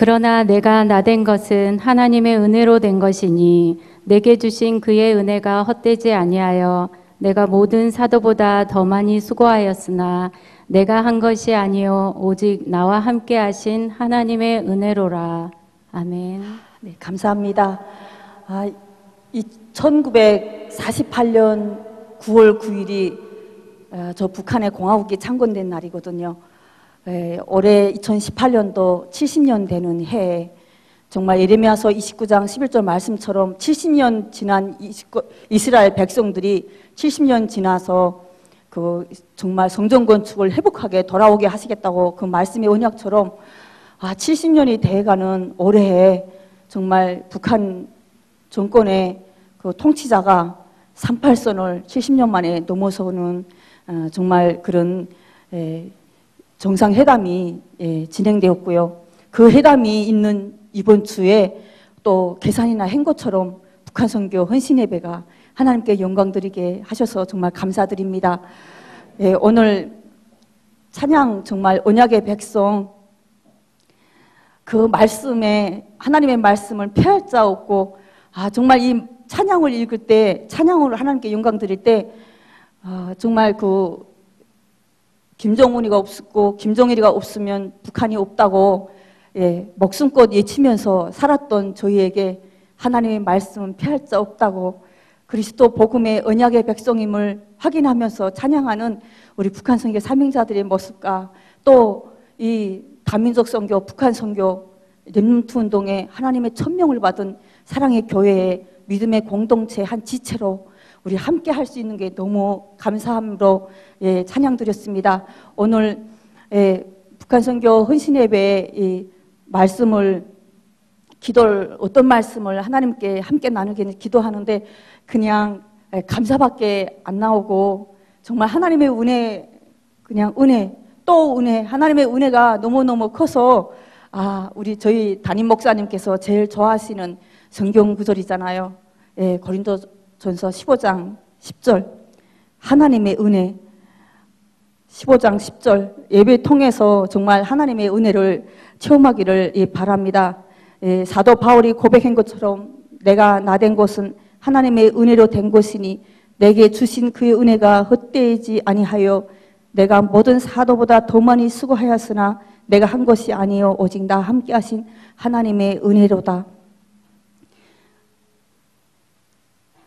그러나 내가 나 된 것은 하나님의 은혜로 된 것이니 내게 주신 그의 은혜가 헛되지 아니하여 내가 모든 사도보다 더 많이 수고하였으나 내가 한 것이 아니요 오직 나와 함께 하신 하나님의 은혜로라. 아멘. 네, 감사합니다. 아, 이 1948년 9월 9일이 어, 저 북한의 공화국이 창건된 날이거든요. 에, 올해 2018년도 70년 되는 해에 정말 예레미야서 29장 11절 말씀처럼 70년 지난 이스라엘 백성들이 70년 지나서 그 정말 성전 건축을 회복하게 돌아오게 하시겠다고 그 말씀의 언약처럼 아 70년이 돼가는 올해에 정말 북한 정권의 그 통치자가 38선을 70년 만에 넘어서는 어, 정말 그런 정상회담이 예, 진행되었고요. 그 회담이 있는 이번 주에 또 계산이나 한 것처럼 북한 선교 헌신 예배가 하나님께 영광 드리게 하셔서 정말 감사드립니다. 예, 오늘 찬양 정말 언약의 백성 그 말씀에 하나님의 말씀을 피할 자 없고 아 정말 이 찬양을 읽을 때 찬양으로 하나님께 영광 드릴 때 아, 정말 그 김정은이가 없었고 김정일이가 없으면 북한이 없다고 예, 목숨껏 예치면서 살았던 저희에게 하나님의 말씀은 피할 자 없다고 그리스도 복음의 언약의 백성임을 확인하면서 찬양하는 우리 북한 선교 사명자들의 모습과 또 이 다민족 선교, 북한 선교, 렘트 운동에 하나님의 천명을 받은 사랑의 교회의 믿음의 공동체 한 지체로 우리 함께 할 수 있는 게 너무 감사함으로 예, 찬양 드렸습니다. 오늘 예, 북한 선교 헌신 예배의 말씀을 기도를 어떤 말씀을 하나님께 함께 나누게 기도하는데 그냥 예, 감사밖에 안 나오고 정말 하나님의 은혜 그냥 은혜 또 은혜 하나님의 은혜가 너무너무 커서 아 우리 저희 담임 목사님께서 제일 좋아하시는 성경 구절이잖아요. 예, 고린도 전서 15장 10절 하나님의 은혜 15장 10절 예배 통해서 정말 하나님의 은혜를 체험하기를 예, 바랍니다. 예, 사도 바울이 고백한 것처럼 내가 나 된 것은 하나님의 은혜로 된 것이니 내게 주신 그의 은혜가 헛되지 아니하여 내가 모든 사도보다 더 많이 수고하였으나 내가 한 것이 아니요 오직 나 함께 하신 하나님의 은혜로다.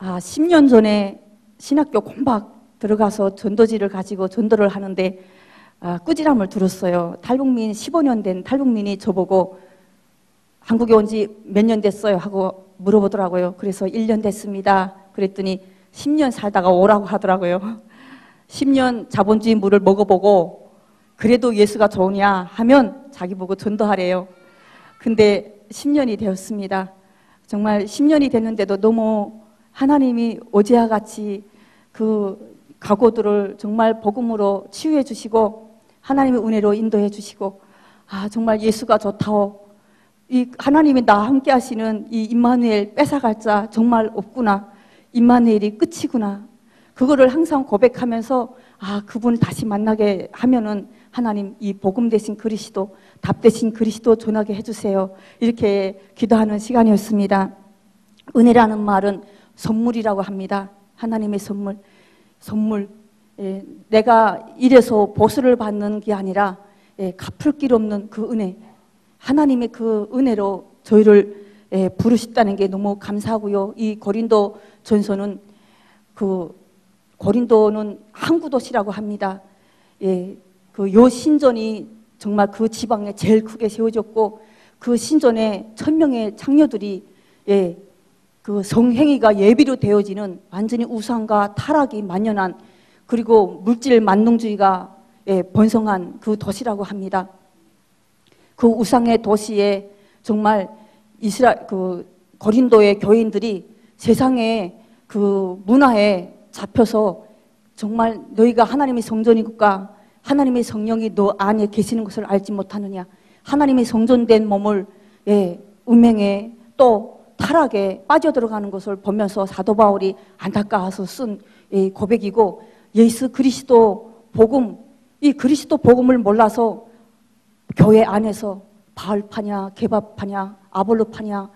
아, 10년 전에 신학교 콩박 들어가서 전도지를 가지고 전도를 하는데 아, 꾸지람을 들었어요. 탈북민 15년 된 탈북민이 저보고 한국에 온 지 몇 년 됐어요 하고 물어보더라고요. 그래서 1년 됐습니다. 그랬더니 10년 살다가 오라고 하더라고요. 10년 자본주의 물을 먹어보고 그래도 예수가 좋으냐 하면 자기 보고 전도하래요. 근데 10년이 되었습니다. 정말 10년이 됐는데도 너무 하나님이 어제와 같이 그 각오들을 정말 복음으로 치유해 주시고 하나님의 은혜로 인도해 주시고 아 정말 예수가 좋다오 이 하나님이 나와 함께 하시는 이 임마누엘 뺏어갈 자 정말 없구나. 임마누엘이 끝이구나. 그거를 항상 고백하면서 아, 그분 다시 만나게 하면은 하나님 이 복음 대신 그리스도, 답 대신 그리스도 전하게 해주세요. 이렇게 기도하는 시간이었습니다. 은혜라는 말은 선물이라고 합니다. 하나님의 선물. 선물. 예, 내가 이래서 보수를 받는 게 아니라 예, 갚을 길 없는 그 은혜. 하나님의 그 은혜로 저희를 예, 부르셨다는 게 너무 감사하고요. 이 고린도 전서는 그 고린도는 항구 도시라고 합니다. 예, 그 요 신전이 정말 그 지방에 제일 크게 세워졌고 그 신전에 천 명의 창녀들이 예, 그 성행위가 예비로 되어지는 완전히 우상과 타락이 만연한 그리고 물질 만능주의가 예, 번성한 그 도시라고 합니다. 그 우상의 도시에 정말 이스라 그 고린도의 교인들이 세상의 그 문화에 잡혀서 정말 너희가 하나님의 성전이니까 하나님의 성령이 너 안에 계시는 것을 알지 못하느냐 하나님의 성전된 몸을 예, 운명에 또 타락에 빠져들어가는 것을 보면서 사도 바울이 안타까워서 쓴 예, 고백이고 예수 그리스도 복음 이 그리스도 복음을 몰라서 교회 안에서 바알파냐, 개밥파냐, 아볼로파냐,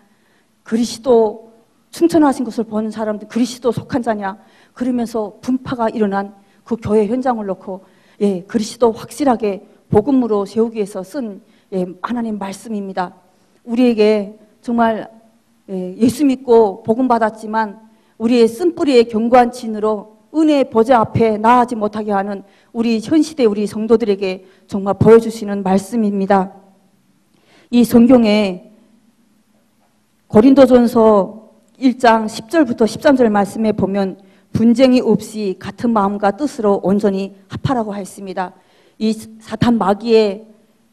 그리스도 충천하신 것을 보는 사람들 그리스도 속한 자냐 그러면서 분파가 일어난 그 교회 현장을 놓고 예 그리스도 확실하게 복음으로 세우기 위해서 쓴 예, 하나님 말씀입니다. 우리에게 정말 예, 예수 믿고 복음 받았지만 우리의 쓴뿌리의 견고한 진으로 은혜의 보좌 앞에 나아지 못하게 하는 우리 현 시대 우리 성도들에게 정말 보여주시는 말씀입니다. 이 성경에 고린도전서 1장 10절부터 13절 말씀에 보면 분쟁이 없이 같은 마음과 뜻으로 온전히 합하라고 하였습니다. 이 사탄 마귀의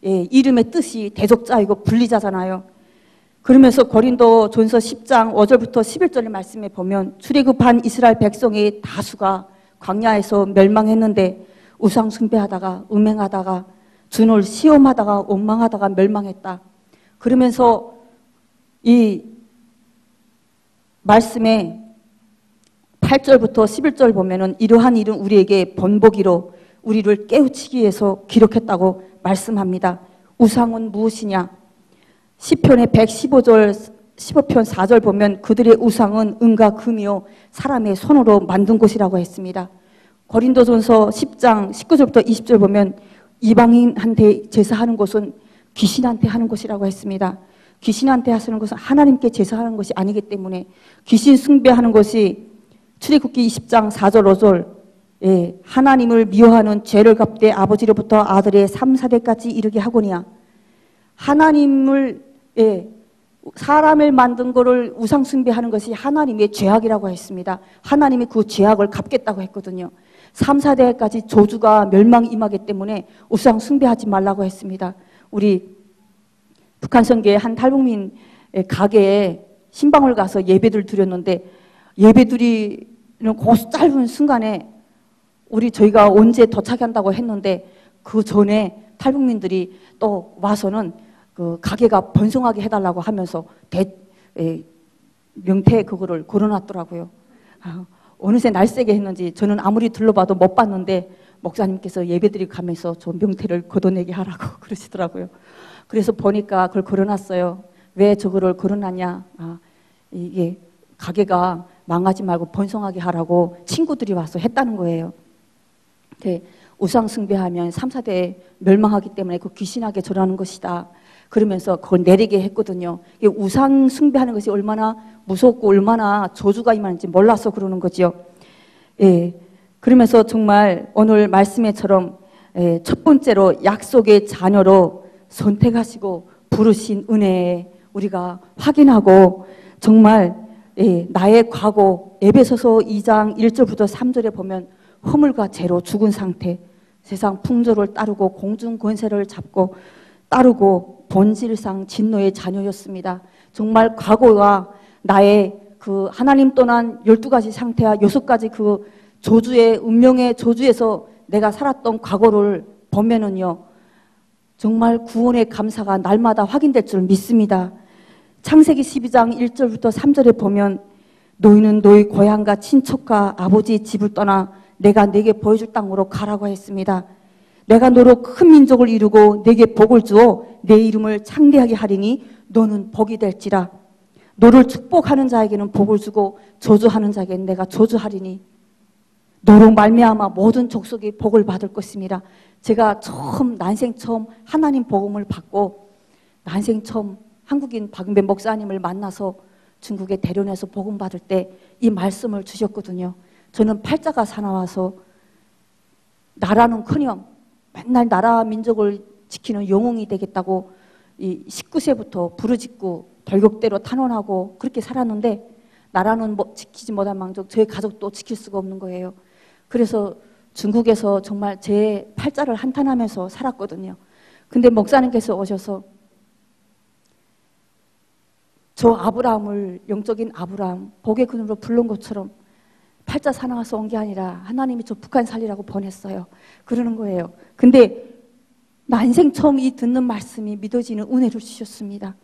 예, 이름의 뜻이 대적자이고 분리자잖아요. 그러면서 고린도 전서 10장 5절부터 11절 말씀에 보면 출애굽한 이스라엘 백성의 다수가 광야에서 멸망했는데 우상 숭배하다가 음행하다가 주를 시험하다가 원망하다가 멸망했다. 그러면서 이 말씀에 8절부터 11절 보면은 이러한 일은 우리에게 번복이로 우리를 깨우치기 위해서 기록했다고 말씀합니다. 우상은 무엇이냐? 시편의 115절 15편 4절 보면 그들의 우상은 은과 금이요 사람의 손으로 만든 곳이라고 했습니다. 고린도전서 10장 19절부터 20절 보면 이방인한테 제사하는 것은 귀신한테 하는 것이라고 했습니다. 귀신한테 하시는 것은 하나님께 제사하는 것이 아니기 때문에 귀신 숭배하는 것이 출애굽기 20장 4절 5절 예, 하나님을 미워하는 죄를 갚되 아버지로부터 아들의 3, 4대까지 이르게 하거니와 하나님을 예, 사람을 만든 것을 우상 숭배하는 것이 하나님의 죄악이라고 했습니다. 하나님이 그 죄악을 갚겠다고 했거든요. 3, 4대까지 조주가 멸망 임하기 때문에 우상 숭배하지 말라고 했습니다. 우리 북한 성계의 한 탈북민 가게에 신방을 가서 예배들 드렸는데 예배 드리는 그 짧은 순간에 우리 저희가 언제 도착한다고 했는데 그 전에 탈북민들이 또 와서는 그 가게가 번성하게 해달라고 하면서 대, 에, 명태 그거를 걸어놨더라고요. 아, 어느새 날쌔게 했는지 저는 아무리 둘러봐도 못 봤는데 목사님께서 예배드리 가면서 저 명태를 걷어내게 하라고 그러시더라고요. 그래서 보니까 그걸 걸어놨어요. 왜 저거를 걸어놨냐? 아, 이게 가게가 망하지 말고 번성하게 하라고 친구들이 와서 했다는 거예요. 네, 우상 숭배하면 3, 4대 멸망하기 때문에 그 귀신하게 절하는 것이다. 그러면서 그걸 내리게 했거든요. 우상 숭배하는 것이 얼마나 무섭고 얼마나 저주가 임하는지 몰라서 그러는 거지요. 예. 그러면서 정말 오늘 말씀에처럼 예, 첫 번째로 약속의 자녀로 선택하시고 부르신 은혜에 우리가 확인하고 정말 예, 나의 과거 에베소서 2장 1절부터 3절에 보면 허물과 죄로 죽은 상태 세상 풍조를 따르고 공중 권세를 잡고 따르고 본질상 진노의 자녀였습니다. 정말 과거가 나의 그 하나님 떠난 12가지 상태와 6가지 그 조주의 운명의 조주에서 내가 살았던 과거를 보면은요. 정말 구원의 감사가 날마다 확인될 줄 믿습니다. 창세기 12장 1절부터 3절에 보면 너희는 너희 고향과 친척과 아버지 집을 떠나 내가 내게 보여줄 땅으로 가라고 했습니다. 내가 너로 큰 민족을 이루고 내게 복을 주어 내 이름을 창대하게 하리니 너는 복이 될지라. 너를 축복하는 자에게는 복을 주고 저주하는 자에게는 내가 저주하리니 너로 말미암아 모든 족속이 복을 받을 것입니다. 제가 처음 난생 처음 하나님 복음을 받고 난생 처음 한국인 박은배 목사님을 만나서 중국에 대련해서 복음 받을 때 이 말씀을 주셨거든요. 저는 팔자가 사나워서 나라는 커녕 맨날 나라 민족을 지키는 영웅이 되겠다고 이 19세부터 부르짖고 돌격대로 탄원하고 그렇게 살았는데 나라는 뭐 지키지 못한 망정 저희 가족도 지킬 수가 없는 거예요. 그래서 중국에서 정말 제 팔자를 한탄하면서 살았거든요. 근데 목사님께서 오셔서 저 아브라함을 영적인 아브라함 복의 근으로 부른 것처럼 팔자 사나워서 온 게 아니라 하나님이 저 북한 살리라고 보냈어요. 그러는 거예요. 근데 난생 처음 이 듣는 말씀이 믿어지는 은혜를 주셨습니다.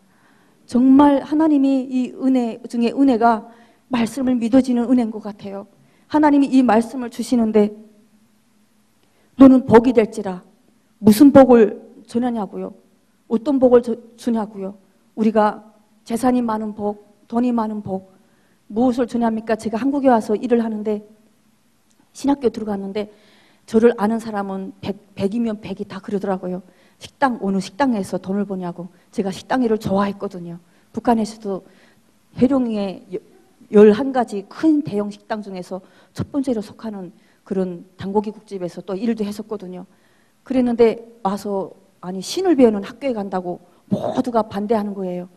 정말 하나님이 이 은혜 중에 은혜가 말씀을 믿어지는 은혜인 것 같아요. 하나님이 이 말씀을 주시는데 너는 복이 될지라 무슨 복을 전하냐고요. 어떤 복을 주- 주냐고요? 우리가 재산이 많은 복, 돈이 많은 복, 무엇을 주냐입니까? 제가 한국에 와서 일을 하는데 신학교 들어갔는데 저를 아는 사람은 100, 100 이면 100이 다 그러더라고요. 식당, 어느 식당에서 돈을 버냐고. 제가 식당 일을 좋아했거든요. 북한에서도 해룡에 11가지 큰 대형 식당 중에서 첫 번째로 속하는 그런 단고기 국집에서 또 일도 했었거든요. 그랬는데 와서 아니 신을 배우는 학교에 간다고 모두가 반대하는 거예요.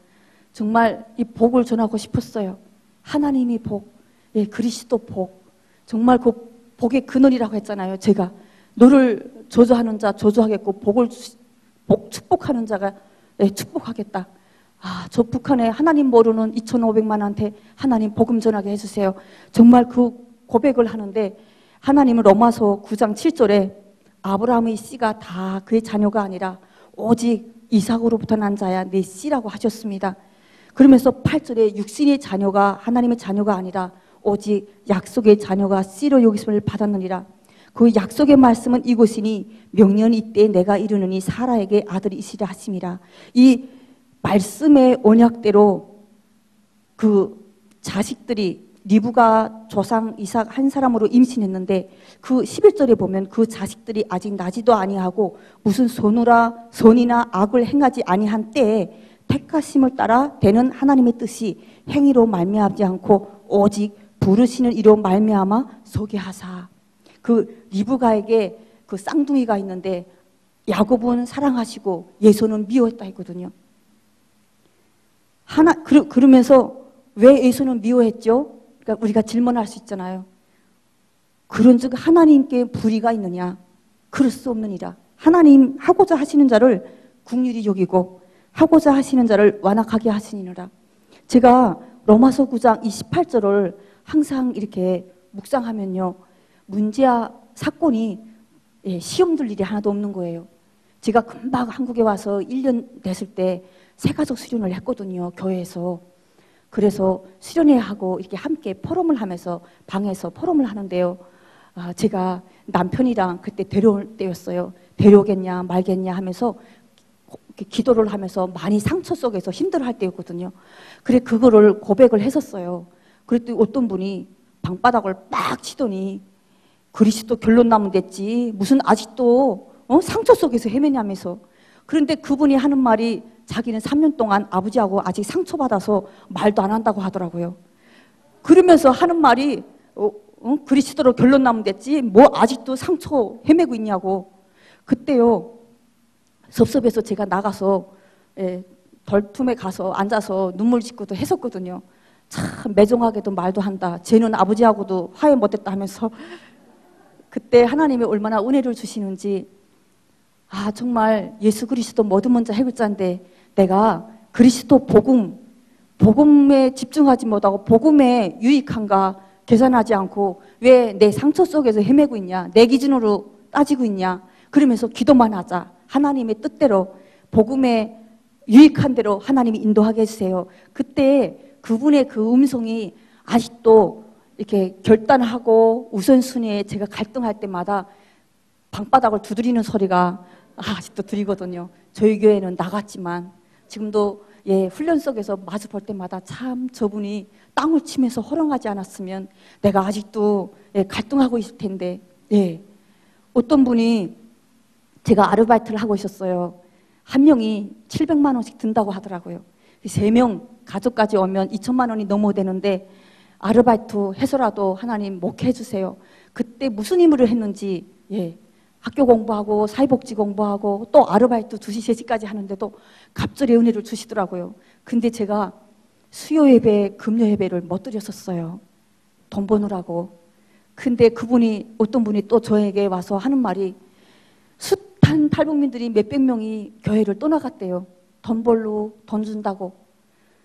정말 이 복을 전하고 싶었어요. 하나님이 복, 예, 그리스도 복. 정말 그 복의 근원이라고 했잖아요. 제가 너를 저주하는 자 저주하겠고 복을 주- 복, 축복하는 자가 예, 축복하겠다. 아, 저 북한에 하나님 모르는 2,500만한테 하나님 복음 전하게 해주세요. 정말 그 고백을 하는데 하나님은 로마서 9장 7절에 아브라함의 씨가 다 그의 자녀가 아니라 오직 이삭으로부터 난 자야 내 씨라고 하셨습니다. 그러면서 8절에 육신의 자녀가 하나님의 자녀가 아니라 오직 약속의 자녀가 씨로 여기심을 받았느니라. 그 약속의 말씀은 이곳이니 명년 이때 내가 이르느니 사라에게 아들이 있으리라 하심이라. 이 말씀의 언약대로 그 자식들이 리브가 조상 이삭 한 사람으로 임신했는데 그 11절에 보면 그 자식들이 아직 나지도 아니하고 무슨 손으라 손이나 악을 행하지 아니한 때에 택하심을 따라 되는 하나님의 뜻이 행위로 말미암지 않고 오직 부르시는 이로 말미암아 소개 하사 그 리브가에게 그 쌍둥이가 있는데 야곱은 사랑하시고 예수는 미워했다 했거든요. 하나 그러, 그러면서 왜 예수는 미워했죠? 그러니까 우리가 질문할 수 있잖아요. 그런즉 하나님께 불의가 있느냐? 그럴 수 없느니라. 하나님 하고자 하시는 자를 국률이 여기고 하고자 하시는 자를 완악하게 하시니라. 제가 로마서 9장 28절을 항상 이렇게 묵상하면요. 문제야 사건이 예, 시험 들 일이 하나도 없는 거예요. 제가 금방 한국에 와서 1년 됐을 때 새가족 수련을 했거든요. 교회에서. 그래서 수련회 하고 이렇게 함께 포럼을 하면서 방에서 포럼을 하는데요. 아, 제가 남편이랑 그때 데려올 때였어요. 데려오겠냐 말겠냐 하면서 기도를 하면서 많이 상처 속에서 힘들어할 때였거든요. 그래 그거를 고백을 했었어요. 그랬더니 어떤 분이 방바닥을 빡 치더니 그리스도 결론 나면 됐지 무슨 아직도 어? 상처 속에서 헤매냐면서 그런데 그분이 하는 말이 자기는 3년 동안 아버지하고 아직 상처받아서 말도 안 한다고 하더라고요. 그러면서 하는 말이 어, 어? 그리스도로 결론 나면 됐지 뭐 아직도 상처 헤매고 있냐고 그때요 섭섭해서 제가 나가서 예, 덜툼에 가서 앉아서 눈물 짓고도 했었거든요. 참 매정하게도 말도 한다. 쟤는 아버지하고도 화해 못했다 하면서 그때 하나님이 얼마나 은혜를 주시는지 아 정말 예수 그리스도 모든 먼저 해글자인데 내가 그리스도 복음 복음에 집중하지 못하고 복음에 유익한가 계산하지 않고 왜 내 상처 속에서 헤매고 있냐 내 기준으로 따지고 있냐 그러면서 기도만 하자 하나님의 뜻대로 복음에 유익한 대로 하나님이 인도하게 해주세요 그때 그분의 그 음성이 아직도 이렇게 결단하고 우선순위에 제가 갈등할 때마다 방바닥을 두드리는 소리가 아직도 들리거든요. 저희 교회는 나갔지만 지금도 예, 훈련 속에서 마주 볼 때마다 참 저분이 땅을 치면서 허렁하지 않았으면 내가 아직도 예, 갈등하고 있을 텐데 예. 어떤 분이 제가 아르바이트를 하고 있었어요. 한 명이 700만 원씩 든다고 하더라고요. 세 명 가족까지 오면 2천만 원이 넘어야 되는데 아르바이트 해서라도 하나님 목해 주세요. 그때 무슨 힘으로 했는지 예. 학교 공부하고 사회복지 공부하고 또 아르바이트 2시 3시까지 하는데도 갑절의 은혜를 주시더라고요. 근데 제가 수요 예배, 금요 예배를 못 드렸었어요. 돈 버느라고. 근데 그분이 어떤 분이 또 저에게 와서 하는 말이 숱한 탈북민들이 몇백 명이 교회를 떠나갔대요. 돈 벌로 돈 준다고.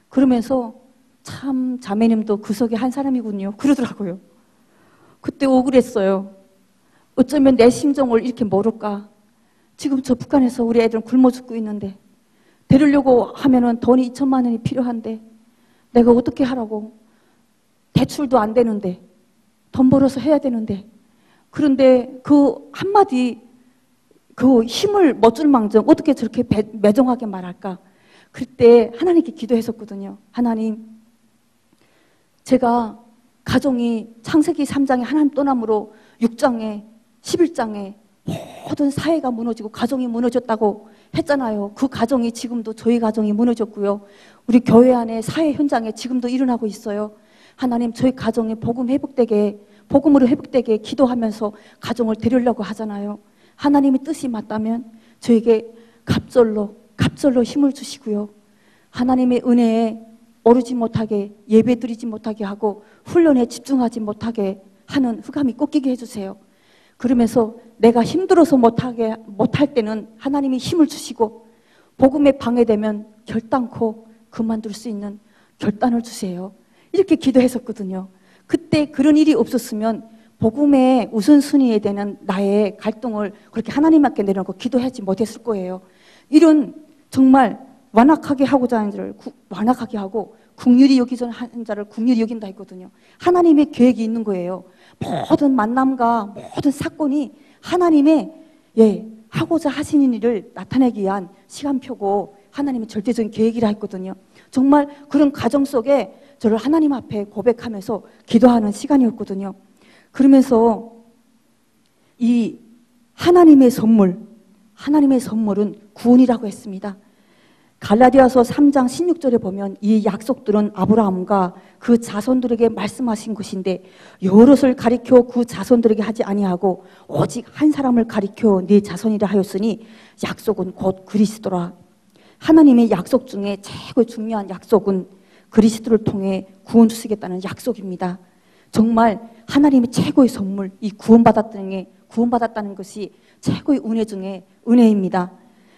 그러면서 참 자매님도 그 속에 한 사람이군요. 그러더라고요. 그때 억울했어요. 어쩌면 내 심정을 이렇게 모를까. 지금 저 북한에서 우리 애들은 굶어 죽고 있는데 데리려고 하면은 돈이 2천만 원이 필요한데 내가 어떻게 하라고. 대출도 안 되는데 돈 벌어서 해야 되는데 그런데 그 한마디 그 힘을 못줄 망정 어떻게 저렇게 배, 매정하게 말할까? 그때 하나님께 기도했었거든요. 하나님, 제가 가정이 창세기 3장에 하나님 떠남으로 6장에 11장에 모든 사회가 무너지고 가정이 무너졌다고 했잖아요. 그 가정이 지금도 저희 가정이 무너졌고요. 우리 교회 안에 사회 현장에 지금도 일어나고 있어요. 하나님 저희 가정이 복음 회복되게 복음으로 회복되게 기도하면서 가정을 데리려고 하잖아요. 하나님의 뜻이 맞다면 저에게 갑절로 갑절로 힘을 주시고요. 하나님의 은혜에 오르지 못하게 예배드리지 못하게 하고 훈련에 집중하지 못하게 하는 흑암이 꺾이게 해주세요. 그러면서 내가 힘들어서 못하게 못할 때는 하나님이 힘을 주시고 복음에 방해되면 결단코 그만둘 수 있는 결단을 주세요. 이렇게 기도했었거든요. 그때 그런 일이 없었으면 복음의 우선순위에 되는 나의 갈등을 그렇게 하나님께 내려놓고 기도하지 못했을 거예요. 이런 정말 완악하게 하고자 하는 자를 완악하게 하고 국률이 여기전 하는 자를 국률이 여긴다 했거든요. 하나님의 계획이 있는 거예요. 모든 만남과 모든 사건이 하나님의 예, 하고자 하시는 일을 나타내기 위한 시간표고 하나님의 절대적인 계획이라 했거든요. 정말 그런 과정 속에 저를 하나님 앞에 고백하면서 기도하는 시간이었거든요. 그러면서 이 하나님의 선물, 하나님의 선물은 구원이라고 했습니다. 갈라디아서 3장 16절에 보면 이 약속들은 아브라함과 그 자손들에게 말씀하신 것인데 여럿을 가리켜 그 자손들에게 하지 아니하고 오직 한 사람을 가리켜 네 자손이라 하였으니 약속은 곧 그리스도라. 하나님의 약속 중에 최고 중요한 약속은 그리스도를 통해 구원 주시겠다는 약속입니다. 정말 하나님의 최고의 선물, 이 구원받았다는 게 구원받았다는 것이 최고의 은혜 중에 은혜입니다.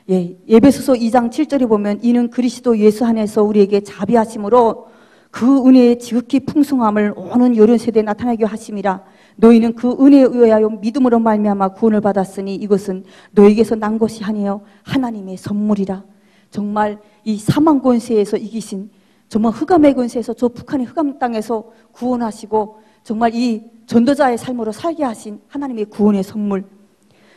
예, 예배소서 2장 7절에 보면 이는 그리스도 예수 안에서 우리에게 자비하심으로 그 은혜의 지극히 풍성함을 오는 여러 세대에 나타나게 하심이라 너희는 그 은혜에 의하여 믿음으로 말미암아 구원을 받았으니 이것은 너희에게서 난 것이 아니요 하나님의 선물이라 정말 이 사망 권세에서 이기신 정말 흑암의 권세에서 저 북한의 흑암 땅에서 구원하시고 정말 이 전도자의 삶으로 살게 하신 하나님의 구원의 선물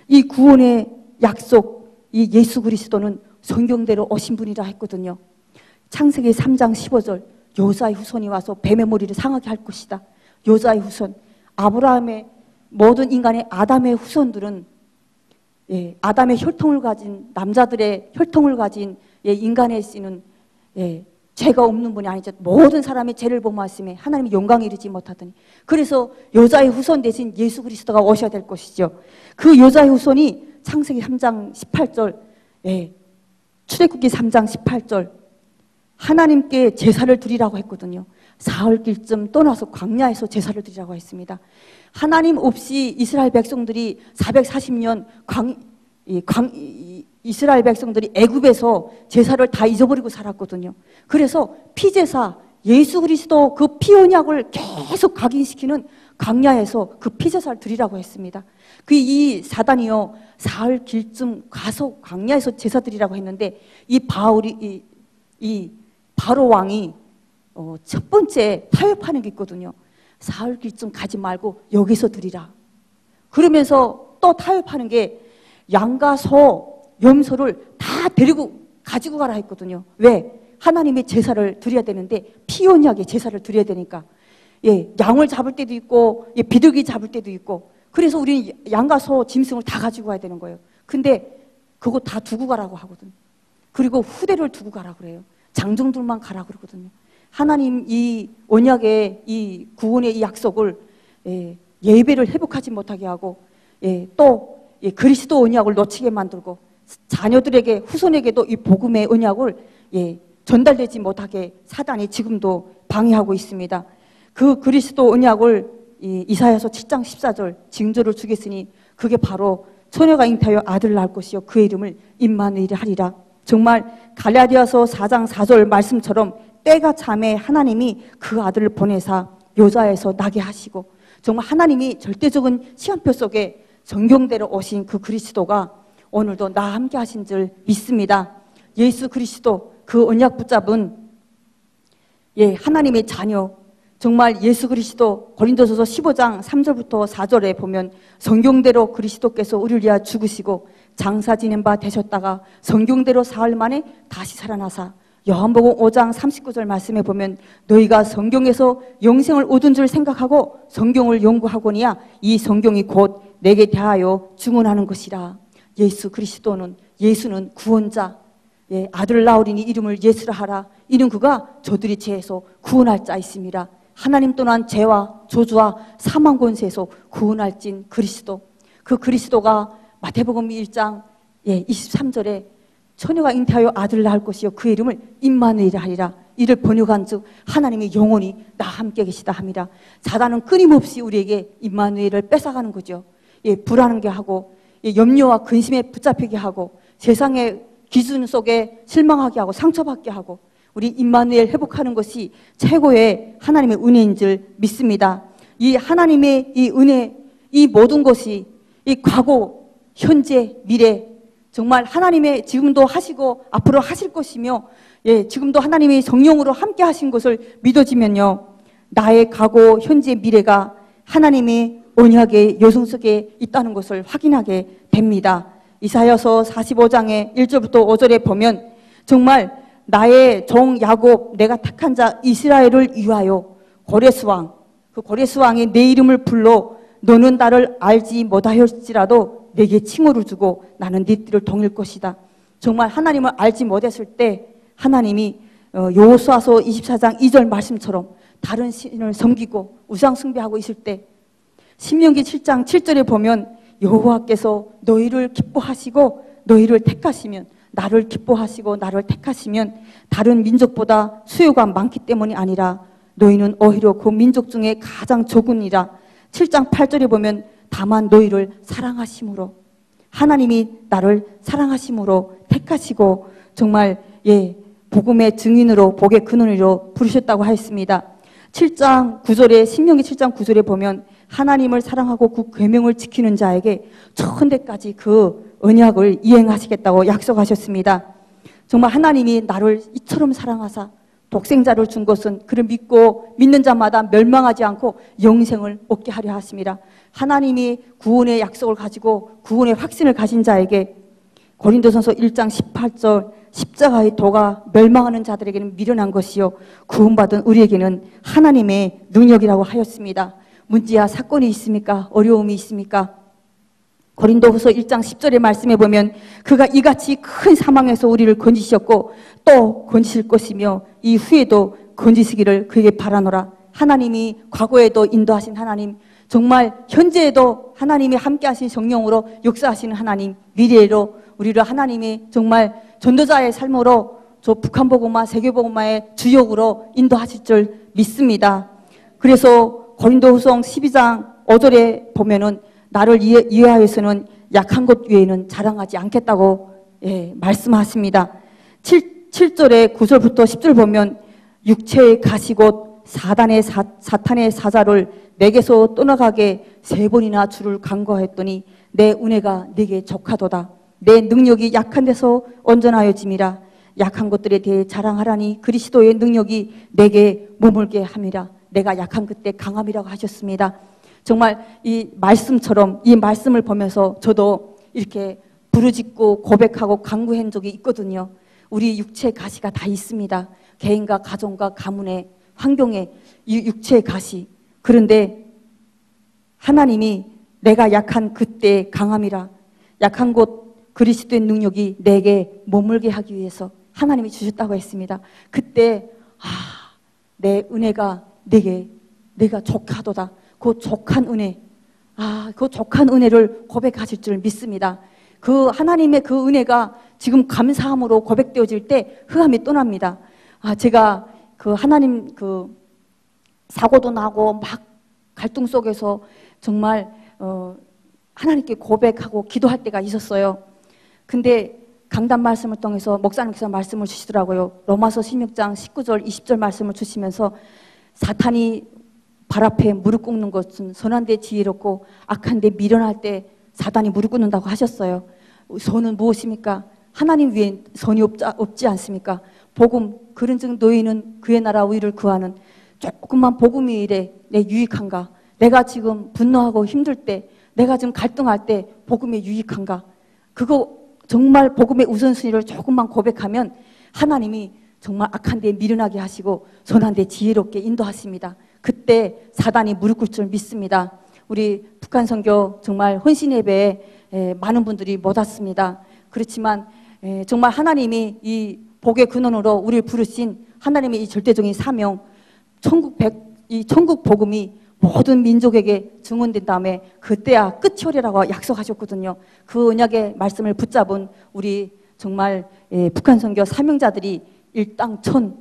이 구원의 약속 이 예수 그리스도는 성경대로 오신 분이라 했거든요. 창세기 3장 15절 여자의 후손이 와서 뱀의 머리를 상하게 할 것이다. 여자의 후손 아브라함의 모든 인간의 아담의 후손들은 예, 아담의 혈통을 가진 남자들의 혈통을 가진 예, 인간의 씨는 예, 죄가 없는 분이 아니죠. 모든 사람의 죄를 범하심에 하나님이 영광에 이르지 못하더니 그래서 여자의 후손 대신 예수 그리스도가 오셔야 될 것이죠. 그 여자의 후손이 창세기 3장 18절, 예, 출애굽기 3장 18절 하나님께 제사를 드리라고 했거든요. 사흘길쯤 떠나서 광야에서 제사를 드리라고 했습니다. 하나님 없이 이스라엘 백성들이 440년 광, 이, 광, 이, 이스라엘 백성들이 애굽에서 제사를 다 잊어버리고 살았거든요. 그래서 피제사 예수 그리스도 그 피 언약을 계속 각인시키는 광야에서 그 피제사를 드리라고 했습니다. 그 이 사단이요 사흘 길쯤 가서 광야에서 제사 드리라고 했는데 이 바울이 이, 이 바로 왕이 어, 첫 번째 타협하는 게 있거든요. 사흘 길쯤 가지 말고 여기서 드리라. 그러면서 또 타협하는 게 양과 소, 염소를 다 데리고 가지고 가라 했거든요. 왜? 하나님의 제사를 드려야 되는데 피온약의 제사를 드려야 되니까 예, 양을 잡을 때도 있고 예, 비둘기 잡을 때도 있고 그래서 우리는 양과 소, 짐승을 다 가지고 가야 되는 거예요. 근데 그거 다 두고 가라고 하거든. 그리고 후대를 두고 가라 그래요. 장정들만 가라 그러거든요. 하나님 이 언약의 이 구원의 이 약속을 예, 예배를 회복하지 못하게 하고 예, 또 예, 그리스도 언약을 놓치게 만들고 자녀들에게 후손에게도 이 복음의 언약을 예, 전달되지 못하게 사단이 지금도 방해하고 있습니다. 그 그리스도 언약을 이 이사야서 7장 14절 징조를 주겠으니 그게 바로 소녀가 잉타여 아들을 낳을 것이요 그의 이름을 임마누엘이 하리라. 정말 갈라디아서 4장 4절 말씀처럼 때가 참에 하나님이 그 아들을 보내사 여자에서 나게 하시고 정말 하나님이 절대적인 시간표 속에 정경대로 오신 그 그리스도가 오늘도 나 함께 하신 줄 믿습니다. 예수 그리스도 그 언약 붙잡은 예, 하나님의 자녀 정말 예수 그리스도 고린도서서 15장 3절부터 4절에 보면 성경대로 그리스도께서 우리를 위하여 죽으시고 장사 지낸 바 되셨다가 성경대로 사흘 만에 다시 살아나사 요한복음 5장 39절 말씀에 보면 너희가 성경에서 영생을 얻은 줄 생각하고 성경을 연구하거니와 이 성경이 곧 내게 대하여 증언하는 것이라. 예수 그리스도는 예수는 구원자, 예, 아들 나으리니 이름을 예수라 하라. 이는 그가 저들이 죄에서 구원할 자 있습니다. 하나님 또한 죄와 조주와 사망 권세에서 구원할 진 그리스도. 그 그리스도가 마태복음 1장 예, 23절에 처녀가 잉태하여 아들을 낳을 것이요 그 이름을 임마누엘 하리라. 이를 번역한즉 하나님이 영원히 나 함께 계시다 합니다. 사단은 끊임없이 우리에게 임마누엘을 뺏어가는 거죠. 예, 불안하게 하고 예, 염려와 근심에 붙잡히게 하고 세상의 기준 속에 실망하게 하고 상처받게 하고 우리 임마누엘 회복하는 것이 최고의 하나님의 은혜인 줄 믿습니다. 이 하나님의 이 은혜, 이 모든 것이 이 과거, 현재, 미래 정말 하나님의 지금도 하시고 앞으로 하실 것이며 예, 지금도 하나님이 성령으로 함께 하신 것을 믿어지면요. 나의 과거, 현재, 미래가 하나님의 언약의 여성 속에 있다는 것을 확인하게 됩니다. 이사여서 45장의 1절부터 5절에 보면 정말 나의 종 야곱 내가 택한 자 이스라엘을 위하여 고레스 왕, 그 고레스 왕이 내 이름을 불러 너는 나를 알지 못하였지라도 내게 칭호를 주고 나는 네 띠를 동일 것이다. 정말 하나님을 알지 못했을 때 하나님이 어, 여호수아서 24장 2절 말씀처럼 다른 신을 섬기고 우상 숭배하고 있을 때 신명기 7장 7절에 보면 여호와께서 너희를 기뻐하시고 너희를 택하시면 나를 기뻐하시고 나를 택하시면 다른 민족보다 수요가 많기 때문이 아니라 너희는 오히려 그 민족 중에 가장 적은이라 7장 8절에 보면 다만 너희를 사랑하심으로 하나님이 나를 사랑하심으로 택하시고 정말 예 복음의 증인으로 복의 근원으로 부르셨다고 하였습니다. 7장 9절에 신명기 7장 9절에 보면 하나님을 사랑하고 그 계명을 지키는 자에게 천대까지 그 언약을 이행하시겠다고 약속하셨습니다. 정말 하나님이 나를 이처럼 사랑하사 독생자를 준 것은 그를 믿고 믿는 자마다 멸망하지 않고 영생을 얻게 하려 하십니다. 하나님이 구원의 약속을 가지고 구원의 확신을 가진 자에게 고린도전서 1장 18절 십자가의 도가 멸망하는 자들에게는 미련한 것이요 구원받은 우리에게는 하나님의 능력이라고 하였습니다. 문제야 사건이 있습니까? 어려움이 있습니까? 고린도후서 1장 10절의 말씀에 보면 그가 이같이 큰 사망에서 우리를 건지셨고 또 건지실 것이며 이 후에도 건지시기를 그에게 바라노라. 하나님이 과거에도 인도하신 하나님, 정말 현재에도 하나님이 함께하신 성령으로 역사하시는 하나님, 미래로 우리를 하나님이 정말 전도자의 삶으로 저 북한복음화, 세계복음화의 주역으로 인도하실 줄 믿습니다. 그래서 고린도후서 12장 5절에 보면은 나를 이해, 이해하여서는 약한 것 외에는 자랑하지 않겠다고 예, 말씀하십니다. 7, 7절에 9절부터 10절 보면 육체의 가시 곧 사단의 사, 사탄의 사자를 내게서 떠나가게 세 번이나 주를 간과했더니 내 은혜가 내게 적하도다. 내 능력이 약한 데서 온전하여짐이라. 약한 것들에 대해 자랑하라니 그리스도의 능력이 내게 머물게 함이라. 내가 약한 그때 강함이라고 하셨습니다. 정말 이 말씀처럼 이 말씀을 보면서 저도 이렇게 부르짖고 고백하고 강구한 적이 있거든요. 우리 육체 가시가 다 있습니다. 개인과 가정과 가문의 환경에 이 육체의 가시. 그런데 하나님이 내가 약한 그때 강함이라 약한 곳 그리스도의 능력이 내게 머물게 하기 위해서 하나님이 주셨다고 했습니다. 그때 아, 내 은혜가 내게 내가 족하도다. 그 족한 은혜. 아, 그 족한 은혜를 고백하실 줄 믿습니다. 그 하나님의 그 은혜가 지금 감사함으로 고백되어질 때 흑암이 떠납니다. 아, 제가 그 하나님 그 사고도 나고 막 갈등 속에서 정말 어, 하나님께 고백하고 기도할 때가 있었어요. 근데 강단 말씀을 통해서 목사님께서 말씀을 주시더라고요. 로마서 16장 19절 20절 말씀을 주시면서 사탄이 발 앞에 무릎 꿇는 것은 선한 데 지혜롭고 악한 데 미련할 때 사단이 무릎 꿇는다고 하셨어요. 선은 무엇입니까? 하나님 위에 선이 없지, 없지 않습니까? 복음, 그런즉 너희는 그의 나라 위를 구하는 조금만 복음이 이래 내 유익한가? 내가 지금 분노하고 힘들 때, 내가 지금 갈등할 때 복음이 유익한가? 그거 정말 복음의 우선순위를 조금만 고백하면 하나님이 정말 악한 데 미련하게 하시고 선한 데 지혜롭게 인도하십니다. 그때 사단이 무릎 꿇을 줄 믿습니다. 우리 북한 선교 정말 헌신 예배에 에, 많은 분들이 못 왔습니다. 그렇지만 에, 정말 하나님이 이 복의 근원으로 우리를 부르신 하나님의 이 절대적인 사명 천국 백, 이 천국 복음이 모든 민족에게 증언된 다음에 그때야 끝이 오리라고 약속하셨거든요. 그 언약의 말씀을 붙잡은 우리 정말 예, 북한 선교 사명자들이 일당천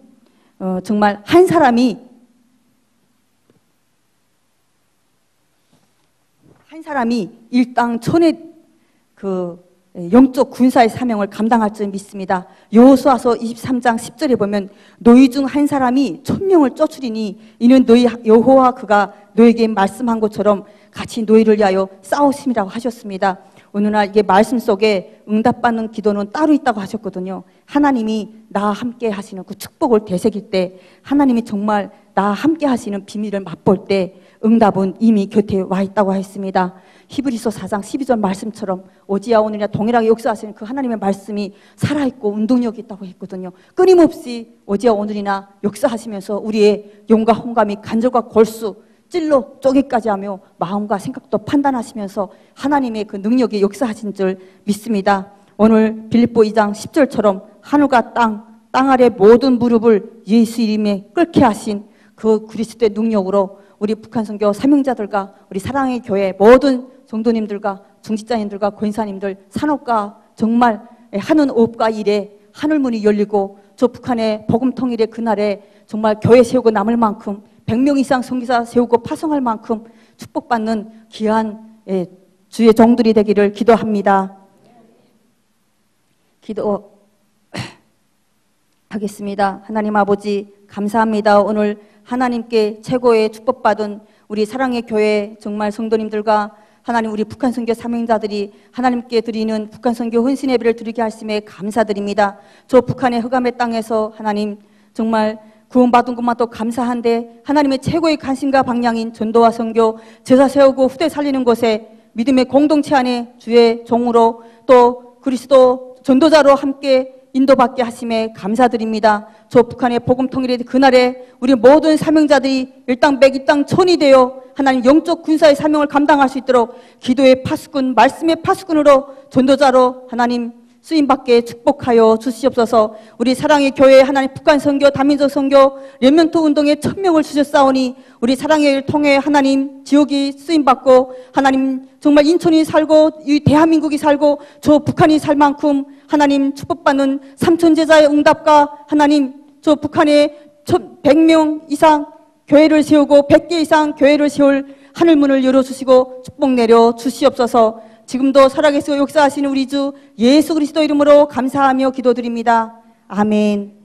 어, 정말 한 사람이 한 사람이 일당천의 그 예, 영적 군사의 사명을 감당할 줄 믿습니다. 여호수아서 23장 10절에 보면 너희 중 한 사람이 천명을 쫓으리니 이는 너희 여호와 그가 너에게 말씀한 것처럼 같이 너희를 위하여 싸우심이라고 하셨습니다. 오늘날 이게 말씀 속에 응답받는 기도는 따로 있다고 하셨거든요. 하나님이 나와 함께 하시는 그 축복을 되새길 때 하나님이 정말 나와 함께 하시는 비밀을 맛볼 때 응답은 이미 곁에 와 있다고 했습니다. 히브리서 4장 12절 말씀처럼 오지야 오늘이나 동일하게 역사하시는 그 하나님의 말씀이 살아있고 운동력이 있다고 했거든요. 끊임없이 오지야 오늘이나 역사하시면서 우리의 용과 홍감이 간절과 골수 찔러 쪼개까지 하며 마음과 생각도 판단하시면서 하나님의 그 능력이 역사하신 줄 믿습니다. 오늘 빌립보 2장 10절처럼 하늘과 땅, 땅 아래 모든 무릎을 예수 이름에 끓게 하신 그 그리스도의 능력으로 우리 북한 선교 사명자들과 우리 사랑의 교회 모든 성도님들과 중직자님들과 권사님들 산업과 정말 하는 업과 일에 하늘문이 열리고 저 북한의 복음 통일의 그날에 정말 교회 세우고 남을 만큼 100명 이상 성기사 세우고 파송할 만큼 축복받는 귀한 예, 주의 종들이 되기를 기도합니다. 기도 하겠습니다. 하나님 아버지 감사합니다. 오늘 하나님께 최고의 축복받은 우리 사랑의 교회 정말 성도님들과 하나님 우리 북한 선교 사명자들이 하나님께 드리는 북한 선교 헌신 예배를 드리게 하심에 감사드립니다. 저 북한의 흑암의 땅에서 하나님 정말 구원받은 것만도 감사한데 하나님의 최고의 관심과 방향인 전도와 선교 제사 세우고 후대 살리는 것에 믿음의 공동체 안에 주의 종으로 또 그리스도 전도자로 함께 인도받게 하심에 감사드립니다. 저 북한의 복음 통일의 그날에 우리 모든 사명자들이 일당 백, 이땅 천이 되어 하나님 영적 군사의 사명을 감당할 수 있도록 기도의 파수꾼, 말씀의 파수꾼으로 전도자로 하나님 쓰임받게 축복하여 주시옵소서. 우리 사랑의 교회 하나님 북한 선교, 다민족 선교, 렘멘토 운동에 천명을 주셨사오니 우리 사랑의 일 통해 하나님 지옥이 쓰임받고 하나님 정말 인천이 살고 이 대한민국이 살고 저 북한이 살 만큼 하나님 축복받는 삼천제자의 응답과 하나님 저 북한에 100명 이상 교회를 세우고 100개 이상 교회를 세울 하늘문을 열어주시고 축복 내려 주시옵소서 지금도 살아계시고 역사하시는 우리 주 예수 그리스도 이름으로 감사하며 기도드립니다. 아멘.